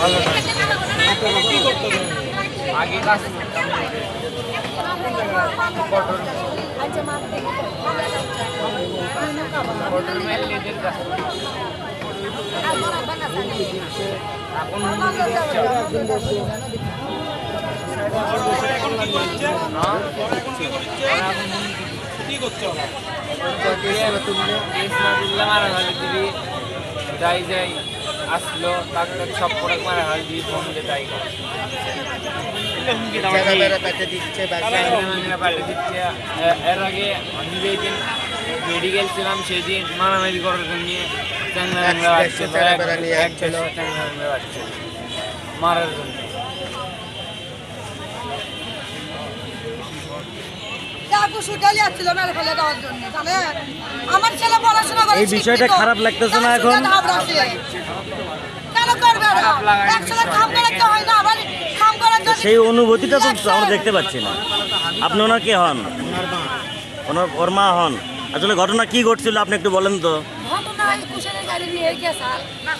ভালো না কি করতো তুমি? আগে কাজ করতাম পটল পটল মেললেদের কাজ করতাম। এখন হুমকি দিচ্ছে এখন কি করছে না এখন কি করছে এখন হুমকি কি করছে ওরা? কেস না তুললে মারা হলে দিবি যাই যাই আসলো তাকে সব করে মারা হলে দিবি ফোন দিয়ে তাই দিচ্ছে এর আগে আমি যেদিন মেডিকেল ছিলাম সেদিন মারামারি করার জন্য বাচ্চা মারার জন্য। এই বিষয়টা খারাপ লাগতেছে না এখন? সেই অনুভূতিটা তো আমরা দেখতে পাচ্ছি না। আপনি ওনার কে হন? ওনার ওর মা হন। আসলে ঘটনা কি ঘটছিল আপনি একটু বলেন তো। ঘটনা এই গাড়ি নিয়ে গেছে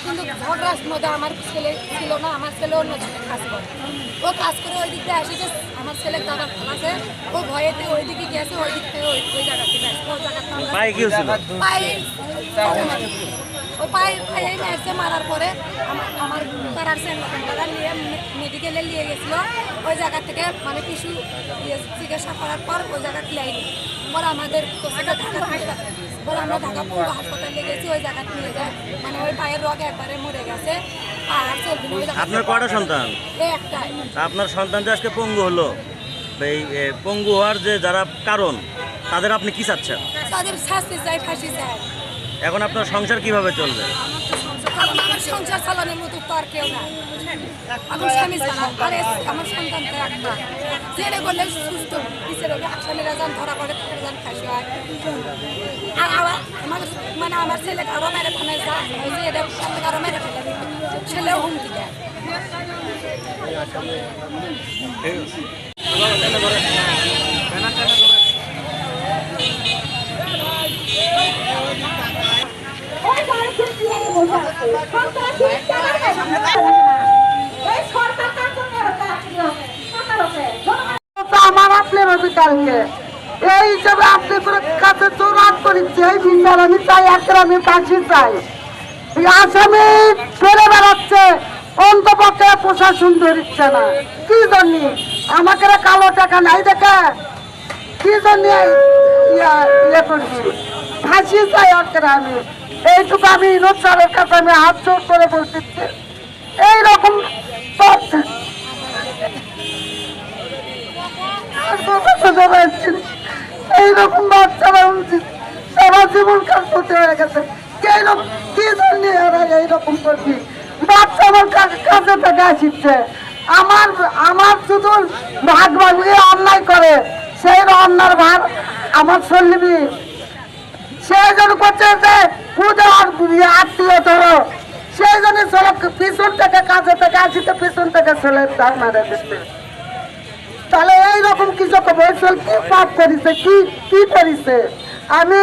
কিন্তু ঝগড়ার মধ্যে আমার ছেলে ছিল না আমার ছেলে অন্য কাজ করে। ও কাজ করে ওই দিক দিয়ে এসেছে আমার ছেলে দাদা আছে ও ভয়েতে ওই দিকে গেছে ওই দিক থেকে ওই ওই জায়গা থেকে আসছে ওই জায়গা পায়ে কি হয়েছিল? পায়ে। ও পায়ে পায়ে মেরেছে মারার পরে। আমার পাড়ার সেন্টার নিয়ে মেডিকেলে নিয়ে গেছিল। ওই জায়গা থেকে মানে কিছু ইয়ে চিকিৎসা করার পর ওই জায়গা ক্লাইনি পরে আমাদের ঢাকা আমরা ঢাকা পূর্ব হাসপাতালে গেছি ওই জায়গাতে নিয়ে যায়। মানে ওই পায়ের রগ একবারে মরে গেছে। ওই জায়গা আপনার কয়টা সন্তান? আপনার সন্তান যে আজকে পঙ্গু হলো এই পঙ্গু হওয়ার যে যারা কারণ তাদের আপনি কি চাচ্ছেন? তাদের শাস্তি চাই ফাঁসি চাই। এখন আপনার সংসার কীভাবে চলবে? আমার সংসার চালানোর মতো তো আর কেউ নাই। আমার স্বামী আর আমার সন্তান তো একটা জেনে করলে সুস্থ বিচার হবে আসামিরা যান ধরা পড়ে তাদের যান ফাঁসি হয় আর আমার আমার মানে আমার ছেলে আরও মেরে ফেলে যা যে এটা সামনে আরও মেরে ফেলে ছেলেও হুমকি দেয়। ওই গাড়িতে দিয়ে বসে আছে। সন্ত্রাসী চালায় না। এই সরকার কার জন্য হচ্ছে accident? সরকার হচ্ছে। তো আমার আপনার অধিকারকে এই হিসাবে আপনি করে কাছে চোরাত করেছি এই বিচার আমি চাই একটা আমি ফাঁসি চাই। আসামি ফেরে বেড়াচ্ছে, অন্তপক্ষে প্রশাসন ধরিচ্ছে না। কি জন্য? আমাকে কালো টাকা নাই দেখে? কি জন্য ইয়ে করছি? ফাঁসি চাই একটা আমি। এইটুকু আমি ইনোদ স্যারের কাছে আমি হাত জোর করে বলতেছি। এইরকম এইরকম বাচ্চারা উচিত। জীবন কাজ করতে হয়ে গেছে। এইরকম কি জন্য এইরকম করছি? বাচ্চা আমার কাছে থেকে আসিচ্ছে। আমার আমার শুধু ভাগ ভাগিয়ে অন্যায় করে। সেই অন্যার ভার আমার সল্লিবি সেই জন্য করছে যে পূজার আত্মীয় ধরো। সেই জন্য ছেলে পিছন থেকে কাজে থেকে আসিতে পিছন থেকে ছেলে তার মারা দিচ্ছে। তাহলে এইরকম কিছু বলছিল কি পাপ করিছে, কি কি করিছে? আমি